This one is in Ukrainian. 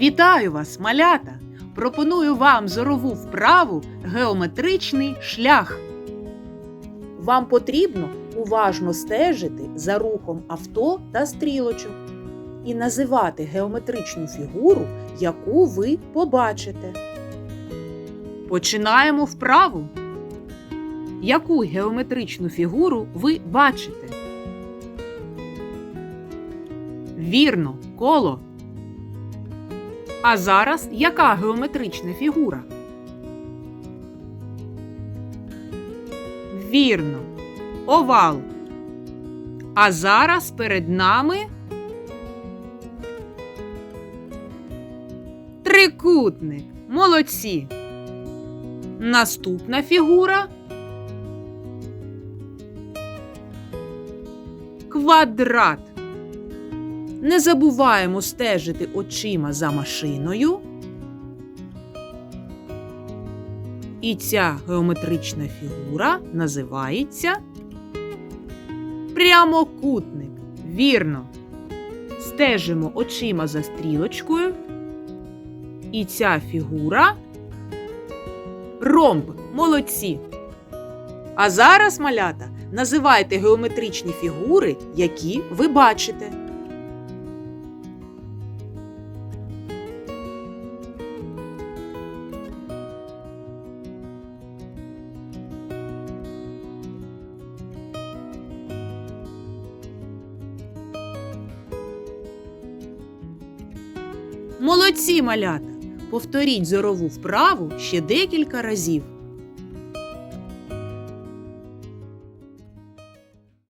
Вітаю вас, малята! Пропоную вам зорову вправу геометричний шлях. Вам потрібно уважно стежити за рухом авто та стрілочок і називати геометричну фігуру, яку ви побачите. Починаємо вправу. Яку геометричну фігуру ви бачите? Вірно, коло. А зараз яка геометрична фігура? Вірно, овал. А зараз перед нами трикутник. Молодці. Наступна фігура квадрат. Не забуваємо стежити очима за машиною. І ця геометрична фігура називається прямокутник. Вірно. Стежимо очима за стрілочкою. І ця фігура ромб. Молодці. А зараз, малята, називайте геометричні фігури, які ви бачите. Молодці, малята! Повторіть зорову вправу ще декілька разів.